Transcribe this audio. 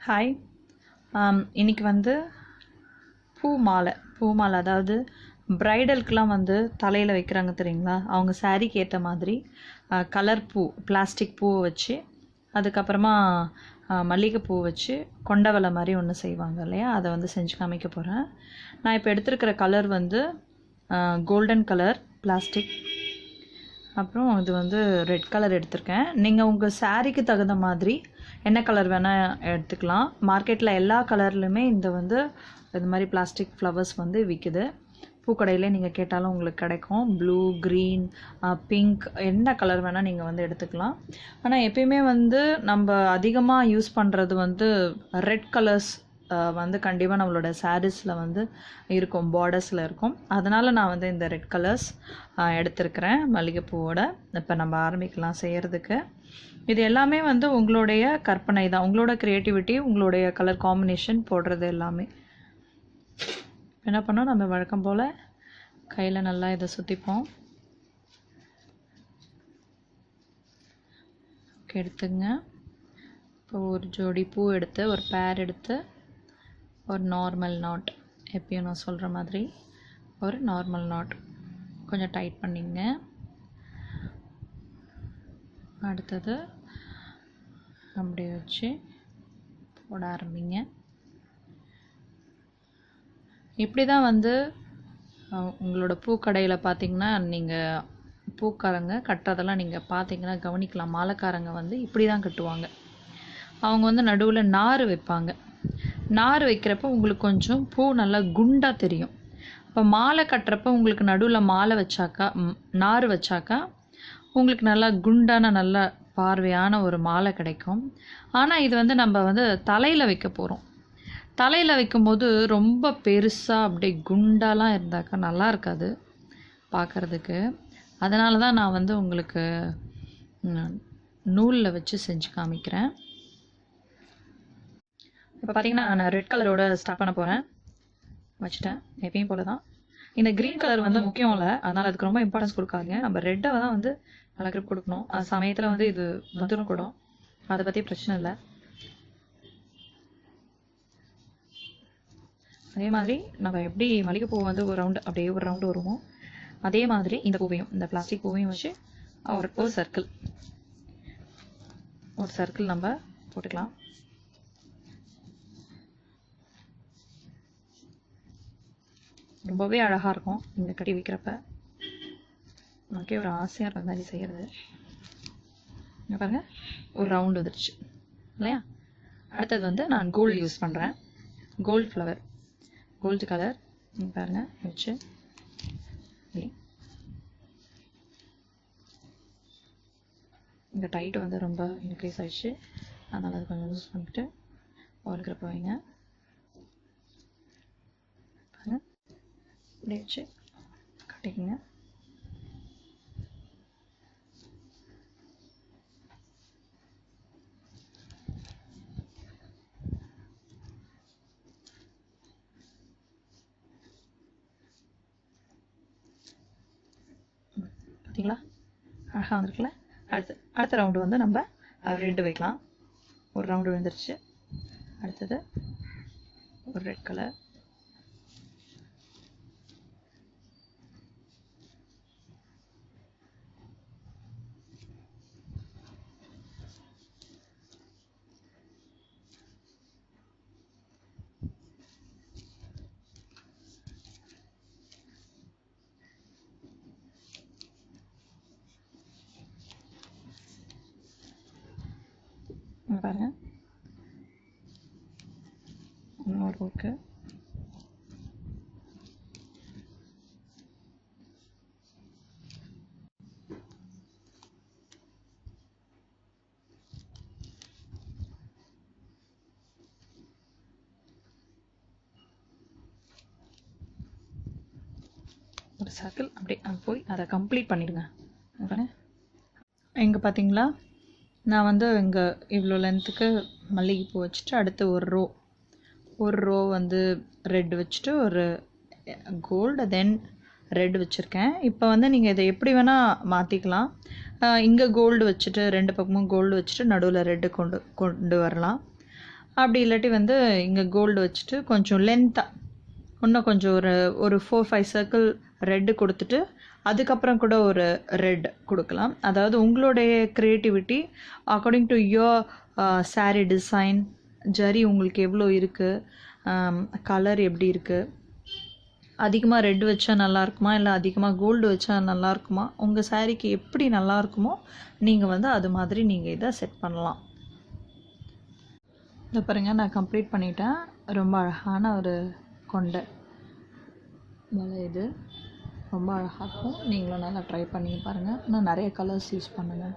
Hi um, இன்றைக்கி வந்து பூ மாலை பூ மாலை அதாவது பிரைடலுக்குலாம் வந்து தலையில் வைக்கிறாங்க தெரியுங்களா? அவங்க சாரீக்கு ஏற்ற மாதிரி கலர் பூ பிளாஸ்டிக் பூவை வச்சு அதுக்கப்புறமா மல்லிகைப்பூ வச்சு கொண்டவலை மாதிரி ஒன்று செய்வாங்க இல்லையா? அதை வந்து செஞ்சு காமிக்க போகிறேன் நான் இப்போ எடுத்திருக்கிற கலர் வந்து கோல்டன் கலர் பிளாஸ்டிக் அப்புறம் இது வந்து ரெட் கலர் எடுத்திருக்கேன். நீங்கள் உங்கள் சாரீக்கு தகுந்த மாதிரி என்ன கலர் வேணால் எடுத்துக்கலாம். மார்க்கெட்டில் எல்லா கலர்லையுமே இந்த வந்து இது மாதிரி பிளாஸ்டிக் ஃப்ளவர்ஸ் வந்து விற்குது பூக்கடையிலே நீங்கள் கேட்டாலும் உங்களுக்கு கிடைக்கும். ப்ளூ க்ரீன் பிங்க் என்ன கலர் வேணால் நீங்கள் வந்து எடுத்துக்கலாம். ஆனால் எப்பயுமே வந்து நம்ம அதிகமாக யூஸ் பண்ணுறது வந்து ரெட் கலர்ஸ் வந்து கண்டிப்பாக நம்மளோட சாரீஸில் வந்து இருக்கும் பார்டர்ஸில் இருக்கும். அதனால் நான் வந்து இந்த ரெட் கலர்ஸ் எடுத்திருக்கிறேன் மல்லிகைப்பூவோட. இப்போ நம்ம ஆரம்பிக்கலாம் செய்கிறதுக்கு இது எல்லாமே வந்து உங்களுடைய கற்பனை தான். உங்களோட க்ரியேட்டிவிட்டி உங்களுடைய கலர் காம்பினேஷன் போடுறது எல்லாமே. என்ன பண்ணோம்? நம்ம வழக்கம் போல் கையில் நல்லா இதை சுற்றிப்போம் ஓகே எடுத்துங்க. இப்போ ஒரு ஜோடி பூ எடுத்து ஒரு பேர் எடுத்து ஒரு நார்மல் நாட் எப்பயும் நான் சொல்கிற மாதிரி ஒரு நார்மல் நாட் கொஞ்சம் டைட் பண்ணிங்க. அடுத்தது அப்படியே வச்சு போட ஆரம்பிங்க. இப்படி தான் வந்து உங்களோட பூக்கடையில் பார்த்தீங்கன்னா நீங்கள் பூக்காரங்க கட்டுறதெல்லாம் நீங்கள் பார்த்தீங்கன்னா கவனிக்கலாம். மாலைக்காரங்க வந்து இப்படி தான் கட்டுவாங்க. அவங்க வந்து நடுவில் நார் வைப்பாங்க. நார் வைக்கிறப்ப உங்களுக்கு கொஞ்சம் பூ நல்லா குண்டாக தெரியும். அப்போ மாலை கட்டுறப்ப உங்களுக்கு நடுவில் மாலை வச்சாக்கா நார் வச்சாக்கா உங்களுக்கு நல்லா குண்டான நல்ல பார்வையான ஒரு மாலை கிடைக்கும். ஆனால் இது வந்து நம்ம வந்து தலையில் வைக்க போகிறோம் தலையில் வைக்கும்போது ரொம்ப பெருசாக அப்படியே குண்டாலாம் இருந்தாக்கா நல்லா இருக்காது பார்க்கறதுக்கு அதனால தான் நான் வந்து உங்களுக்கு நூலில் வச்சு செஞ்சு காமிக்கிறேன். இப்போ பார்த்தீங்கன்னா நான் ரெட் கலரோட ஸ்டார்ட் பண்ண போகிறேன் வச்சுட்டேன். எப்பயும் போல தான் இந்த க்ரீன் கலர் வந்து முக்கியம் இல்லை. அதனால் அதுக்கு ரொம்ப இம்பார்ட்டன்ஸ் கொடுக்காதீங்க. நம்ம ரெட்டை தான் வந்து நல்லா கிரிப் கொடுக்கணும். அது சமயத்தில் வந்து இது வந்துடும் கூட. அதை பற்றி பிரச்சனை இல்லை. அதே மாதிரி நம்ம எப்படி மல்லிகைப்பூ வந்து ஒரு ரவுண்டு அப்படியே ஒரு ரவுண்டு வருமோ அதே மாதிரி இந்த பூவையும் இந்த பிளாஸ்டிக் பூவையும் வச்சு ஒரு ஒரு சர்க்கிள் ஒரு சர்க்கிள் நம்ம போட்டுக்கலாம். ரொம்பவே அழகாக இருக்கும் இந்த கட்டி விற்கிறப்ப நமக்கே ஒரு ஆசையாக இருந்த மாதிரி செய்கிறது இங்க பாருங்கள் ஒரு ரவுண்ட் வந்துருச்சு. இல்லையா? அடுத்தது வந்து நான் கோல்டு யூஸ் பண்ணுறேன் கோல்டு ஃப்ளவர் கோல்டு கலர் பாருங்க வச்சு. இந்த டைட் வந்து ரொம்ப இன்க்ரீஸ் ஆயிடுச்சு. அதனால் அது கொஞ்சம் யூஸ் பண்ணிட்டு இருக்கிறப்ப வைங்க இப்படி வச்சு கட்டிக்கங்க பார்த்தீங்களா அழகாக வந்திருக்குல்ல? அடுத்து அடுத்த ரவுண்டு வந்து நம்ம ரெண்டு வைக்கலாம். ஒரு ரவுண்டு விழுந்துருச்சு. அடுத்தது ஒரு ரெட் கலர் இங்க பாருங்கள் இன்னொரு ஒர்க்கு ஒரு சர்க்கிள் அப்படியே போய் அதை கம்ப்ளீட் பண்ணிடுங்க. இங்க இங்கே பார்த்தீங்களா நான் வந்து இங்கே இவ்வளோ லென்த்துக்கு மல்லிகைப்பூ வச்சுட்டு அடுத்து ஒரு ரோ ஒரு ரோ வந்து ரெட் வச்சுட்டு ஒரு கோல்டு தென் ரெட் வச்சுருக்கேன். இப்போ வந்து நீங்கள் இதை எப்படி வேணால் மாற்றிக்கலாம் இங்கே கோல்டு வச்சுட்டு ரெண்டு பக்கமும் கோல்டு வச்சுட்டு நடுவில் ரெட்டு கொண்டு கொண்டு வரலாம். அப்படி இல்லாட்டி வந்து இங்கே கோல்டு வச்சுட்டு கொஞ்சம் லென்த்தாக இன்னும் கொஞ்சம் ஒரு ஒரு ஃபோர் ஃபைவ் சர்க்கிள் ரெட்டு கொடுத்துட்டு அதுக்கப்புறம் கூட ஒரு ரெட் கொடுக்கலாம். அதாவது உங்களுடைய creativity according to your sari design zari உங்களுக்கு எவ்வளோ இருக்குது கலர் um, எப்படி இருக்குது அதிகமாக ரெட் வச்சா நல்லா இருக்குமா இல்லை அதிகமாக கோல்டு வச்சா நல்லாயிருக்குமா உங்கள் சாரீக்கு எப்படி நல்லாயிருக்குமோ நீங்கள் வந்து அது மாதிரி நீங்கள் இதை செட் பண்ணலாம். இதை பாருங்க நான் கம்ப்ளீட் பண்ணிட்டேன். ரொம்ப அழகான ஒரு கொண்டை. மலை இது. ரொம்ப அழகாக இருக்கும். நீங்களும் நல்லா ட்ரை பண்ணி பாருங்கள் இன்னும் நிறைய கலர்ஸ் யூஸ் பண்ணுங்கள்